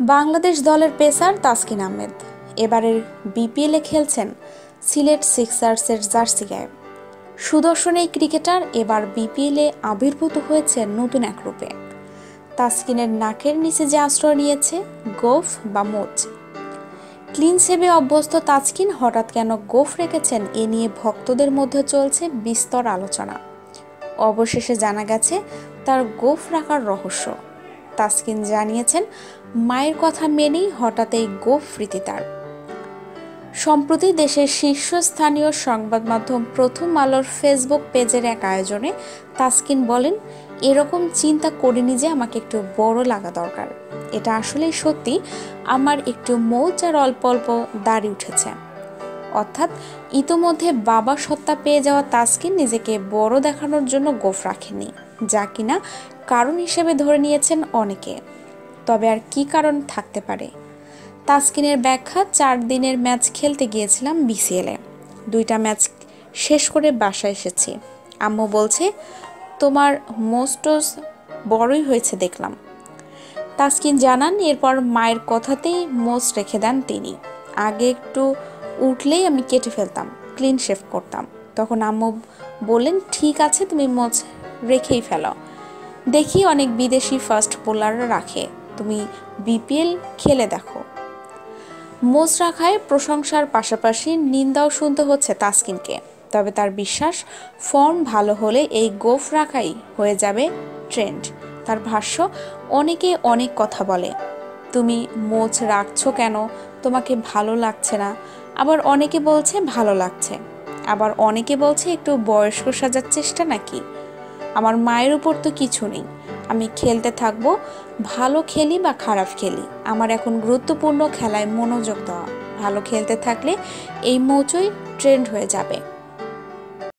বাংলাদেশ দলের পেসার তাসকিন আহমেদ। এবারের বিপিএলে খেলছেন সিলেট সিক্সার্সের জার্সি গায়ে। সুদর্শন এই ক্রিকেটার এবার বিপিএলে আবির্ভূত হয়েছে নতুন এক রূপে। তাসকিনের নাকের নিচে যে আশ্রয় নিয়েছে, গোফ বা মোচ। ক্লিন সেভে অভ্যস্ত তাজকিন হঠাৎ কেন গোফ রেখেছেন, এ নিয়ে ভক্তদের মধ্যে চলছে বিস্তর আলোচনা। অবশেষে জানা গেছে, তার গোফ রাখার রহস্য। তাসকিন জানিয়েছেন, মায়ের কথা মেনেই হঠাৎ এই গোফ প্রীতি তার। সম্প্রতি দেশের শীর্ষস্থানীয় সংবাদ মাধ্যম প্রথম আলোর ফেসবুক পেজের এক আয়োজনে তাসকিন বলেন, এরকম চিন্তা করিনি যে আমাকে একটু বড় লাগা দরকার। এটা আসলেই সত্যি, আমার একটু মৌচ আর অল্প অল্প দাড়ি উঠেছে। অর্থাৎ ইতোমধ্যে বাবা সত্তা পেয়ে যাওয়া তাসকিন নিজেকে বড় দেখানোর জন্য গোফ রাখেনি যা কিনা কারণ হিসেবে ধরে নিয়েছেন অনেকে। তবে আর কি কারণ থাকতে পারে? তাসকিনের ব্যাখ্যা, চার দিনের ম্যাচ খেলতে গিয়েছিলাম বিসিএলে দুইটা ম্যাচ শেষ করে বাসায় এসেছি। আম্মু বলছে, তোমার মোস্টস বড়ই হয়েছে দেখলাম। তাসকিন জানান, এরপর মায়ের কথাতেই মোস্ট রেখে দেন তিনি। আগে একটু উঠলেই আমি কেটে ফেলতাম, ক্লিন শেভ করতাম। তখন আম্মু বললেন, ঠিক আছে, তুমি মোচ রেখেই ফেলো। দেখি অনেক বিদেশি ফাস্ট বোলাররা রাখে। তুমি বিপিএল খেলে দেখো। মোজ রাখায় প্রশংসার পাশাপাশি নিন্দাও শুনতে হচ্ছে তাসকিনকে। তবে তার বিশ্বাস ফর্ম ভালো হলে এই গোফ রাখাই হয়ে যাবে ট্রেন্ড তার ভাষ্য, অনেকে অনেক কথা বলে। তুমি মোচ রাখছো কেন? তোমাকে ভালো লাগছে না। আবার অনেকে বলছে ভালো লাগছে। আবার অনেকে বলছে একটু বয়স্ক সাজার চেষ্টা নাকি? আমার মায়ের উপর তো কিছু নেই। আমি খেলতে থাকব, ভালো খেলি বা খারাপ খেলি। আমার এখন গুরুত্বপূর্ণ খেলায় মনোযোগ দেওয়া। ভালো খেলতে থাকলে এই মৌচই ট্রেন্ড হয়ে যাবে।